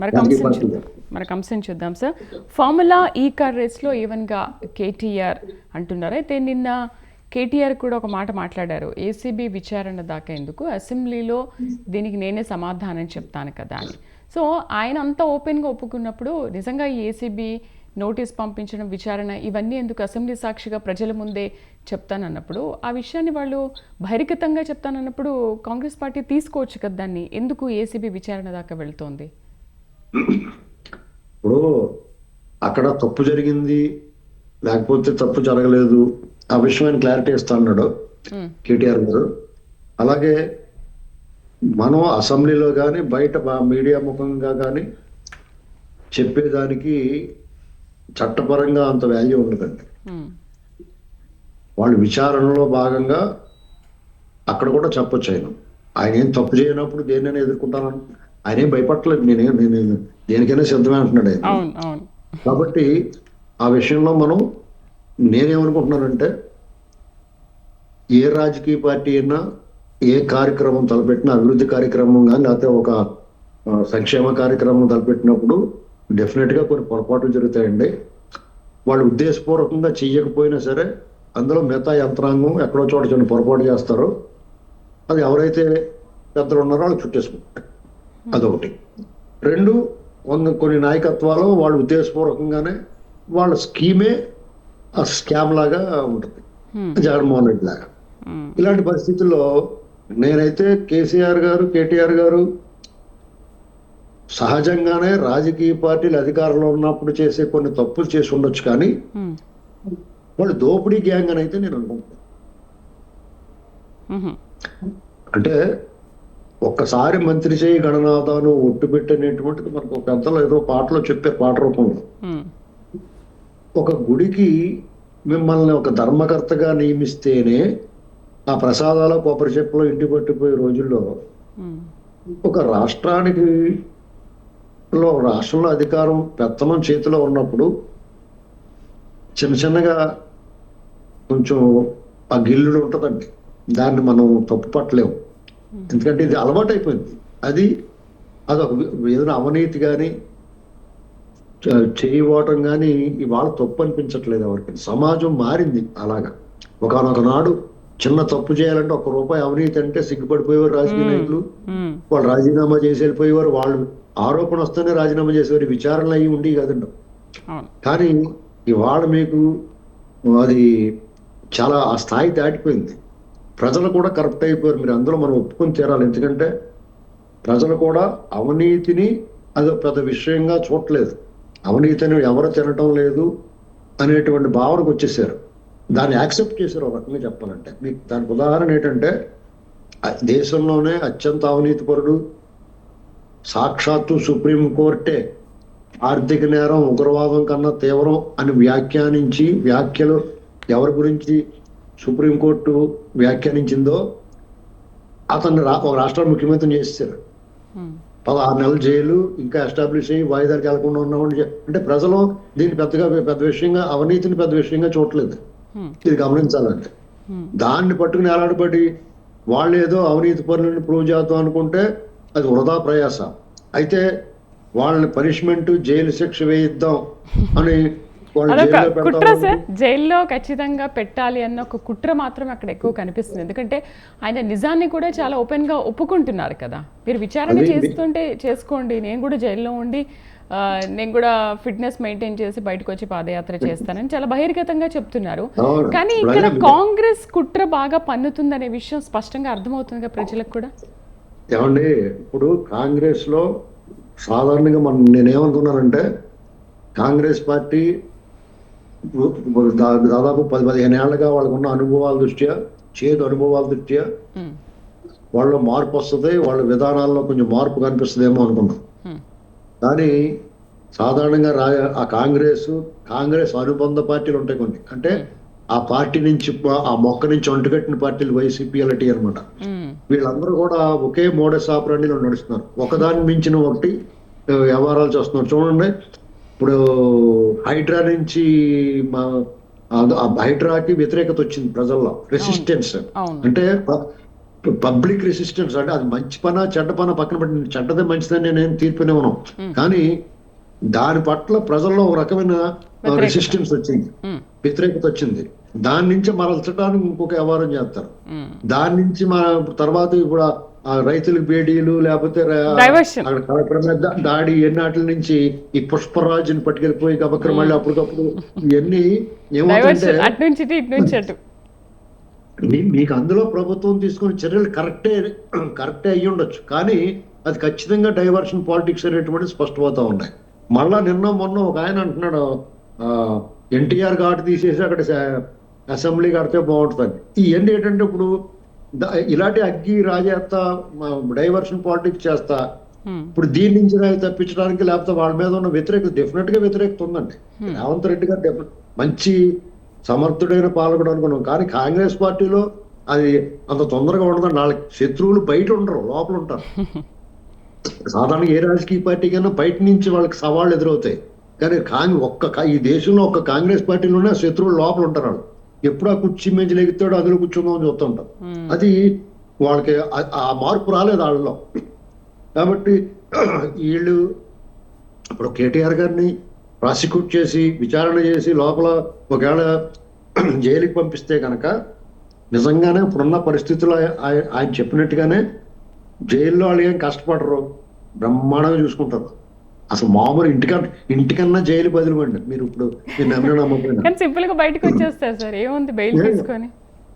మరొక అంశం చూద్దాం. మరొక అంశం చూద్దాం సార్ ఫార్ములా ఈ కార్ రేస్లో ఈవెన్గా కేటీఆర్ అంటున్నారు. అయితే నిన్న కేటీఆర్ కూడా ఒక మాట మాట్లాడారు. ఏసీబీ విచారణ దాకా ఎందుకు? అసెంబ్లీలో దీనికి నేనే సమాధానం చెప్తాను కదా అని. సో ఆయన అంత ఓపెన్గా ఒప్పుకున్నప్పుడు నిజంగా ఈ ఏసీబీ నోటీస్ పంపించడం విచారణ ఇవన్నీ ఎందుకు అసెంబ్లీ సాక్షిగా ప్రజల ముందే చెప్తానన్నప్పుడు ఆ విషయాన్ని వాళ్ళు బహిర్గతంగా చెప్తానన్నప్పుడు కాంగ్రెస్ పార్టీ తీసుకోవచ్చు కదా దాన్ని? ఎందుకు ఏసీబీ విచారణ దాకా వెళ్తోంది? ఇప్పుడు అక్కడ తప్పు జరిగింది లేకపోతే తప్పు జరగలేదు ఆ విషయం ఆయన క్లారిటీ ఇస్తా అన్నాడు కేటీఆర్ గారు. అలాగే మనం అసెంబ్లీలో కానీ బయట మీడియా ముఖంగా కానీ చెప్పేదానికి చట్టపరంగా అంత వాల్యూ ఉండదండి. వాళ్ళు విచారణలో భాగంగా అక్కడ కూడా చెప్పొచ్చు ఆయన. ఆయన ఏం తప్పు చేయనప్పుడు దేనైనా ఎదుర్కొంటానని ఆయన ఏం భయపడలేదు నేనే నేను దేనికైనా సిద్ధమే అంటున్నాడు ఆయన. కాబట్టి ఆ విషయంలో మనం నేనేమనుకుంటున్నానంటే ఏ రాజకీయ పార్టీ అయినా ఏ కార్యక్రమం తలపెట్టినా అభివృద్ధి కార్యక్రమం కానీ లేకపోతే ఒక సంక్షేమ కార్యక్రమం తలపెట్టినప్పుడు డెఫినెట్గా కొన్ని పొరపాట్లు జరుగుతాయండి. వాళ్ళు ఉద్దేశపూర్వకంగా చెయ్యకపోయినా సరే అందులో మిగతా యంత్రాంగం ఎక్కడో చోట చిన్న పొరపాటు చేస్తారో. అది ఎవరైతే పెద్దలు ఉన్నారో వాళ్ళు చుట్టేసుకుంటారు. అదొకటి. రెండు కొన్ని- కొన్ని నాయకత్వాలు వాళ్ళు ఉద్దేశపూర్వకంగానే వాళ్ళ స్కీమే ఆ స్కామ్ లాగా ఉంటుంది. జగన్మోహన్ రెడ్డి లాగా. ఇలాంటి పరిస్థితుల్లో నేనైతే కేసీఆర్ గారు కేటీఆర్ గారు సహజంగానే రాజకీయ పార్టీలు అధికారంలో ఉన్నప్పుడు చేసే కొన్ని తప్పులు చేసి ఉండొచ్చు కానీ వాళ్ళు దోపిడీ గ్యాంగ్ అని అయితే నేను అనుకుంటున్నాను. అంటే ఒక్కసారి మంత్రి చేయి గణనాథాను ఒట్టు పెట్టనేటువంటిది మనకు ఒక పెద్దలు ఏదో పాటలో చెప్పే పాట రూపంలో. ఒక గుడికి మిమ్మల్ని ఒక ధర్మకర్తగా నియమిస్తేనే ఆ ప్రసాదాల కొబ్బరి చెప్పులో ఇంటి పట్టిపోయే రోజుల్లో ఒక రాష్ట్రానికి లో రాష్ట్రంలో అధికారం పెత్తనం చేతిలో ఉన్నప్పుడు చిన్న చిన్నగా కొంచెం ఆ గిల్లుడు ఉంటుందండి. దాన్ని మనం తప్పు పట్టలేము ఎందుకంటే ఇది అలవాటు అయిపోయింది అది అదొక ఏదైనా అవినీతి కానీ చేయబోవటం కానీ ఇవాళ తప్పు అనిపించట్లేదు ఎవరికి. సమాజం మారింది అలాగా. ఒకనొక నాడు చిన్న తప్పు చేయాలంటే ఒక రూపాయి అవినీతి అంటే సిగ్గుపడిపోయేవారు రాజకీయ నాయకులు. ఉమ్, వాళ్ళు రాజీనామా చేసి వెళ్ళిపోయేవారు వాళ్ళు ఆరోపణ వస్తేనే రాజీనామా చేసేవారు. విచారణలు అయ్యి ఉండి కదండి. కానీ ఇవాళ మీకు అది చాలా ఆ స్థాయి దాటిపోయింది. ప్రజలు కూడా కరప్ట్ అయిపోయారు. మీరు అందులో మనం ఒప్పుకొని తీరాలి ఎందుకంటే ప్రజలు కూడా అవినీతిని అది పెద్ద విషయంగా చూడలేదు అవినీతిని ఎవరు తినటం లేదు అనేటువంటి భావనకు వచ్చేసారు. దాన్ని యాక్సెప్ట్ చేశారు ఒక రకంగా చెప్పాలంటే. మీకు దానికి ఉదాహరణ ఏంటంటే దేశంలోనే అత్యంత అవినీతిపరుడు సాక్షాత్తు సుప్రీం కోర్టే ఆర్థిక నేరం ఉగ్రవాదం కన్నా తీవ్రం అని వ్యాఖ్యానించి వ్యాఖ్యలు ఎవరి గురించి సుప్రీంకోర్టు వ్యాఖ్యానించిందో అతన్ని రా ఒక రాష్ట్ర ముఖ్యమంత్రిని చేశారు పదహారు నెలలు జైలు ఇంకా ఎస్టాబ్లిష్ అయ్యి వాయిదాలకు వెళ్ళకుండా ఉన్నామని అంటే ప్రజలు దీన్ని పెద్దగా పెద్ద విషయంగా అవినీతిని పెద్ద విషయంగా చూడలేదు ఇది గమనించాలంటే దాన్ని పట్టుకుని ఎలాడబడి వాళ్ళు ఏదో అవినీతి పనులను ప్రూవ్ చేద్దాం అనుకుంటే అది వృధా ప్రయాస. అయితే వాళ్ళని పనిష్మెంట్ జైలు శిక్ష వేయిద్దాం అని అదొక కుట్ర సార్. జైల్లో ఖచ్చితంగా పెట్టాలి అన్న ఒక కుట్ర మాత్రం అక్కడ ఎక్కువ కనిపిస్తుంది. ఎందుకంటే ఆయన నిజాన్ని కూడా చాలా ఓపెన్గా ఒప్పుకుంటున్నారు కదా. మీరు విచారణ చేస్తుంటే చేసుకోండి. నేను కూడా జైల్లో ఉండి నేను కూడా ఫిట్నెస్ మెయింటైన్ చేసి బయటకు వచ్చి పాదయాత్ర చేస్తానని చాలా బహిర్గతంగా చెప్తున్నారు. కానీ ఇక్కడ కాంగ్రెస్ కుట్ర బాగా పన్నుతుందనే విషయం స్పష్టంగా అర్థమవుతుంది కదా ప్రజలకు కూడా. ఏమండి ఇప్పుడు కాంగ్రెస్లో సాధారణంగా మనం నేనేమనుకున్నానంటే కాంగ్రెస్ పార్టీ దాదాపు పది పదిహేను ఏళ్ళగా వాళ్ళకు ఉన్న అనుభవాల దృష్ట్యా చేదు అనుభవాల దృష్ట్యా ఉమ్, వాళ్ళలో మార్పు వస్తుంది వాళ్ళ విధానాల్లో కొంచెం మార్పు కనిపిస్తుందేమో అనుకున్నాం కానీ సాధారణంగా రా ఆ కాంగ్రెస్ కాంగ్రెస్ అనుబంధ పార్టీలు ఉంటాయి కొన్ని. అంటే ఆ పార్టీ నుంచి ఆ మొక్క నుంచి అంటుకట్టిన పార్టీలు వైసీపీ ఎల్టీ అనమాట వీళ్ళందరూ కూడా ఒకే మోడస్ ఆపరండిలో నడుస్తున్నారు. ఒకదాన్ని మించిన ఒకటి వ్యవహారాలు చేస్తున్నారు. చూడండి ఇప్పుడు హైడ్రా నుంచి మా హైడ్రాకి వ్యతిరేకత వచ్చింది ప్రజల్లో. రెసిస్టెన్స్ అంటే పబ్లిక్ రెసిస్టెన్స్ అంటే అది మంచి పన చెడ్డ పన పక్కన పెట్టి చెడ్డదే మంచిదని నేను తీర్పునివ్వను కానీ దాని పట్ల ప్రజల్లో ఒక రకమైన. రెసిస్టెన్స్ వచ్చింది. వ్యతిరేకత వచ్చింది. దాని నుంచి మరల్చడానికి ఇంకొక వ్యవహారం చేస్తారు. దాని నుంచి మన తర్వాత ఇప్పుడు రైతులకు బేడీలు లేకపోతే దాడి ఎన్నాటి నుంచి ఈ పుష్పరాజుని పట్టుకెళ్ళిపోయి గబక్కర మళ్ళీ అప్పటికప్పుడు ఇవన్నీ మీకు అందులో ప్రభుత్వం తీసుకున్న చర్యలు కరెక్టే కరెక్టే అయ్యి ఉండొచ్చు. కానీ అది ఖచ్చితంగా డైవర్షన్ పాలిటిక్స్ అనేటువంటి స్పష్టమవుతా ఉన్నాయి. మళ్ళా నిన్న మొన్న ఒక ఆయన అంటున్నాడు ఎన్టీఆర్ ఘాట్ తీసేసి అక్కడ అసెంబ్లీ కడితే బాగుంటుందని. ఇవన్నీ ఏంటంటే ఇప్పుడు ఇలాంటి అగ్గి రాజేస్తా డైవర్షన్ పాలిటిక్స్ చేస్తా. ఇప్పుడు దీని నుంచి నాకు తప్పించడానికి లేకపోతే వాళ్ళ మీద ఉన్న వ్యతిరేకత డెఫినెట్గా వ్యతిరేకత ఉందండి. రేవంత్ రెడ్డి గారు మంచి సమర్థుడైన పాలకుడు అనుకున్నాం. కానీ కాంగ్రెస్ పార్టీలో అది అంత తొందరగా ఉండదు. వాళ్ళకి శత్రువులు బయట ఉండరు లోపల ఉంటారు. సాధారణంగా ఏ రాజకీయ పార్టీ కన్నా బయట నుంచి వాళ్ళకి సవాళ్ళు ఎదురవుతాయి. కానీ కాంగ్ ఒక్క ఈ దేశంలో ఒక్క కాంగ్రెస్ పార్టీలోనే శత్రువులు లోపల ఉంటారు వాళ్ళు ఎప్పుడు ఆ కుర్చీ మంచి లెగుతాడో అందులో కూర్చుందాం అని చూస్తుంటాం అది వాళ్ళకి ఆ- మార్పు రాలేదు వాళ్ళలో. కాబట్టి వీళ్ళు ఇప్పుడు కేటీఆర్ గారిని ప్రాసిక్యూట్ చేసి విచారణ చేసి లోపల ఒకవేళ జైలుకి పంపిస్తే కనుక నిజంగానే ఇప్పుడున్న పరిస్థితుల్లో ఆయ- ఆయన చెప్పినట్టుగానే జైల్లో వాళ్ళు ఏం కష్టపడరు. బ్రహ్మాండంగా చూసుకుంటారు. అసలు మామూలు ఇంటికన్నా ఇంటికన్నా జైలు బదిలివ్వండి మీరు ఇప్పుడు మీరు నమ్మిన నమ్మకపోయినా. కానీ సింపుల్గా బయటకు వచ్చేస్తారు సార్. ఏముంది బెయిల్ తీసుకొని?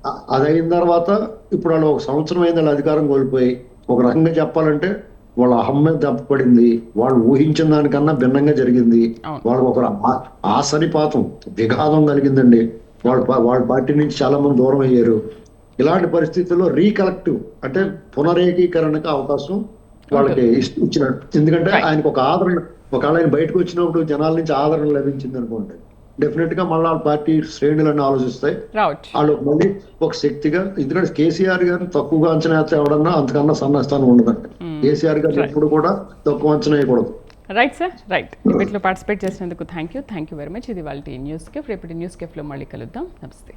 అ- అది అయిన తర్వాత ఇప్పుడు వాళ్ళు ఒక సంవత్సరం అయింది వాళ్ళ అధికారం కోల్పోయి ఒక రకంగా చెప్పాలంటే వాళ్ళ అహం మీద దెబ్బపడింది వాళ్ళు ఊహించిన దానికన్నా భిన్నంగా జరిగింది. వాళ్ళకి ఒక ఆ- ఆసనిపాతం విఘాతం కలిగిందండి. వాళ్ళ వాళ్ళ పార్టీ నుంచి చాలా మంది దూరం అయ్యారు. ఇలాంటి పరిస్థితుల్లో రీకలెక్టివ్ అంటే పునరేకీకరణకు అవకాశం వాళ్ళకి ఇచ్చినట్టు ఎందుకంటే. ఆయనకు ఒక ఆదరణ ఒకవేళ ఆయన బయటకు వచ్చినప్పుడు జనాల నుంచి ఆదరణ లభించింది అనుకోండి. డెఫినెట్గా మళ్ళీ వాళ్ళ పార్టీ శ్రేణులను ఆలోచిస్తాయి. వాళ్ళు మళ్ళీ ఒక శక్తిగా ఎందుకంటే కేసీఆర్ గారిని తక్కువగా అంచనా వేస్తే ఎవడన్నా అంతకన్నా సన్నస్థానం ఉండదండి. కేసీఆర్ గారు ఎప్పుడు కూడా తక్కువ అంచనా వేయకూడదు. రైట్ సార్ రైట్ వీటిలో పార్టిసిపేట్ చేసినందుకు thank you thank you very much ఇది వాళ్ళ న్యూస్ కేఫ్ రేపటి న్యూస్ కేఫ్లో మళ్ళీ కలుద్దాం. నమస్తే.